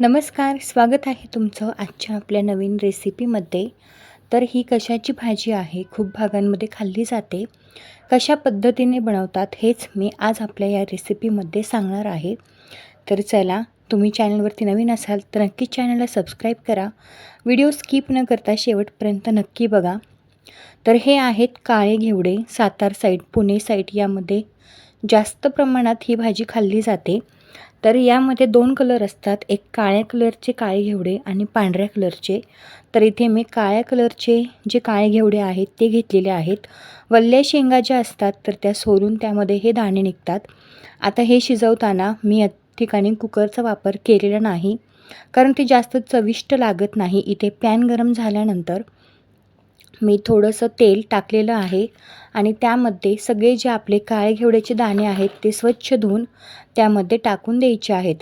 नमस्कार स्वागत आहे तुमचं आजच्या आपल्या नवीन रेसिपीमध्ये. तर ही कशाची भाजी आहे खूप भागांमध्ये खाल्ली जाते. कशा पद्धतीने बनवतात हेच मी आज आपल्या या रेसिपीमध्ये सांगणार आहे. तर चला तुम्ही चॅनलवरती नवीन असाल तर नक्कीच चॅनलला सबस्क्राईब करा. व्हिडिओ स्किप न करता शेवटपर्यंत नक्की बघा. तर हे आहेत काळे घेवडे सातार साईड पुणे साईड यामध्ये जास्त प्रमाणात ही भाजी खाल्ली जाते. तर यामध्ये दोन कलर असतात. एक काळ्या कलरचे काळे घेवडे आणि पांढऱ्या कलरचे तर इथे मी काळ्या कलरचे जे काळे घेवडे आहेत ते घेतलेले आहेत. वल्ल्या शेंगा ज्या असतात तर त्या सोलून त्यामध्ये हे दाणे निघतात. आता हे शिजवताना मी या ठिकाणी कुकरचा वापर केलेला नाही. कारण ते जास्त चविष्ट लागत नाही. इथे पॅन गरम झाल्यानंतर मी थोडंसं तेल टाकलेलं आहे आणि त्यामध्ये सगळे जे आपले काळे घेवड्याचे दाणे आहेत ते स्वच्छ धुवून त्यामध्ये टाकून द्यायचे आहेत.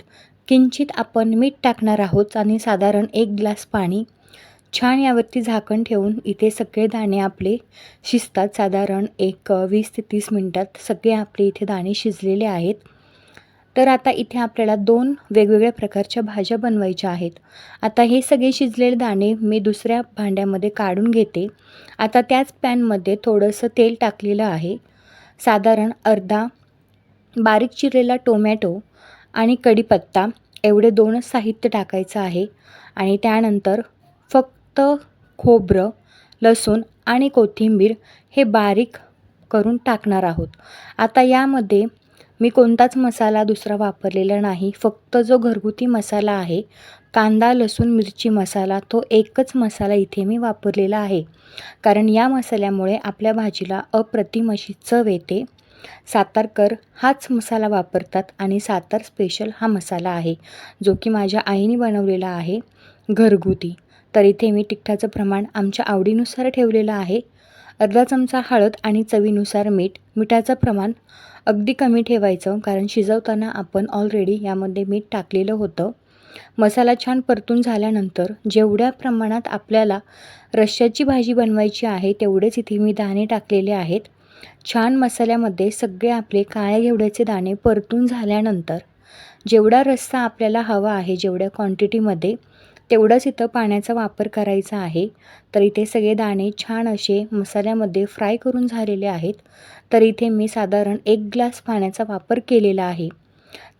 किंचित आपण मीठ टाकणार आहोत आणि साधारण एक ग्लास पाणी छान यावरती झाकण ठेवून इथे सगळे दाणे आपले शिजतात. साधारण एक वीस ते तीस मिनटात सगळे आपले इथे दाणे शिजलेले आहेत. तर आता इथे आपल्याला दोन वेगवेगळ्या प्रकारच्या भाज्या बनवायच्या आहेत. आता हे सगळे शिजलेले दाणे मी दुसऱ्या भांड्यामध्ये काढून घेते. आता त्याच पॅनमध्ये थोडंसं तेल टाकलेलं आहे. साधारण अर्धा बारीक चिरलेला टोमॅटो आणि कढीपत्ता एवढे दोनच साहित्य टाकायचं आहे. आणि त्यानंतर फक्त खोबरं लसूण आणि कोथिंबीर हे बारीक करून टाकणार आहोत. आता यामध्ये मी कोणताच मसाला दुसरा वापरलेला नाही. फक्त जो घरगुती मसाला आहे कांदा लसूण मिरची मसाला तो एकच मसाला इथे मी वापरलेला आहे. कारण या मसाल्यामुळे आपल्या भाजीला अप्रतिम अशी चव येते. सातारकर हाच मसाला वापरतात आणि सातार स्पेशल हा मसाला आहे जो की माझ्या आईने बनवलेला आहे घरगुती. तर इथे मी तिखटाचं प्रमाण आमच्या आवडीनुसार ठेवलेलं आहे. अर्धा चमचा हळद आणि चवीनुसार मीठ. मिठाचं प्रमाण अगदी कमी ठेवायचं कारण शिजवताना आपण ऑलरेडी यामध्ये मीठ टाकलेलं होतं. मसाला छान परतून झाल्यानंतर जेवढ्या प्रमाणात आपल्याला रश्श्याची भाजी बनवायची आहे तेवढेच इथे मी दाणे टाकलेले आहेत. छान मसाल्यामध्ये सगळे आपले काळ्या घेवड्याचे दाणे परतून झाल्यानंतर जेवढा रस्सा आपल्याला हवा आहे जेवढ्या क्वांटिटीमध्ये तेवढंच इथं पाण्याचा वापर करायचा आहे. तर इथे सगळे दाणे छान असे मसाल्यामध्ये फ्राय करून झालेले आहेत. तर इथे मी साधारण एक ग्लास पाण्याचा वापर केलेला आहे.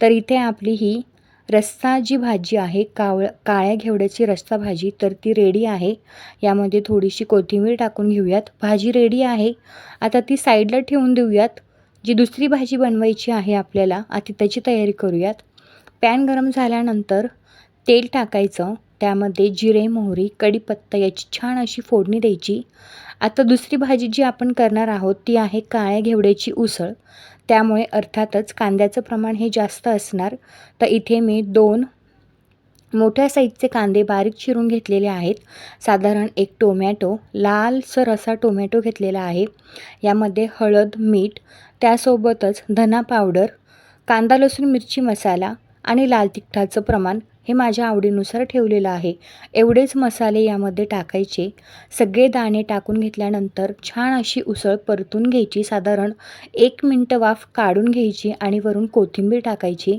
तर इथे आपली ही रस्सा जी भाजी आहे कावळ काळ्या घेवड्याची रस्सा भाजी तर ती रेडी आहे. यामध्ये थोडीशी कोथिंबीर टाकून घेऊयात. भाजी रेडी आहे. आता ती साईडला ठेवून देऊयात. जी दुसरी भाजी बनवायची आहे आपल्याला आता त्याची तयारी करूयात. पॅन गरम झाल्यानंतर तेल टाकायचं. त्यामध्ये जिरे मोहरी कढीपत्ता याची छान अशी फोडणी द्यायची. आता दुसरी भाजी जी आपण करणार आहोत ती आहे काळ्या घेवड्याची उसळ. त्यामुळे अर्थातच कांद्याचं प्रमाण हे जास्त असणार. तर इथे मी दोन मोठ्या साईजचे कांदे बारीक चिरून घेतलेले आहेत. साधारण एक टोमॅटो लालसर असा टोमॅटो घेतलेला आहे. यामध्ये हळद मीठ त्यासोबतच धना पावडर कांदा लसूण मिरची मसाला आणि लाल तिखटाचं प्रमाण हे माझ्या आवडीनुसार ठेवलेलं आहे. एवढेच मसाले यामध्ये टाकायचे. सगळे दाणे टाकून घेतल्यानंतर छान अशी उसळ परतून घ्यायची. साधारण एक मिनटं वाफ काढून घ्यायची आणि वरून कोथिंबीर टाकायची.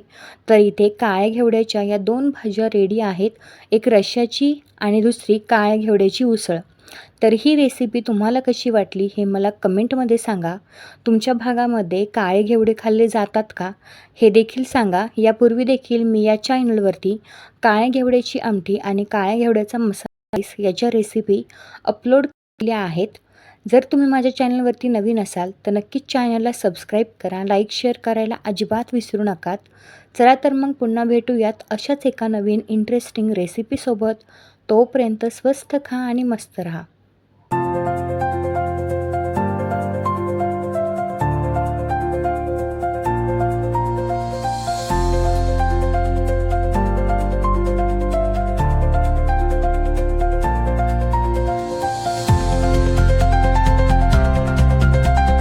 तर इथे काळ्या घेवड्याच्या या दोन भाज्या रेडी आहेत. एक रश्याची आणि दुसरी काळ्या घेवड्याची उसळ. तर ही रेसिपी तुम्हाला कशी वाटली हे मला कमेंटमध्ये सांगा. तुमच्या भागामध्ये काळे घेवडे खाल्ले जातात का? हे देखील सांगा. यापूर्वी देखील मी या चॅनलवरती काळ्या घेवड्याची आमटी आणि काळ्या घेवड्याचा मसाला याच्या रेसिपी अपलोड केल्या आहेत. जर तुम्ही माझ्या चॅनलवरती नवीन असाल तर नक्कीच चॅनलला सबस्क्राईब करा. लाईक शेअर करायला अजिबात विसरू नकात चला तर मग पुन्हा भेटूयात अशाच एका नवीन इंटरेस्टिंग रेसिपीसोबत तोपर्यंत स्वस्थ खा आणि मस्त रहा.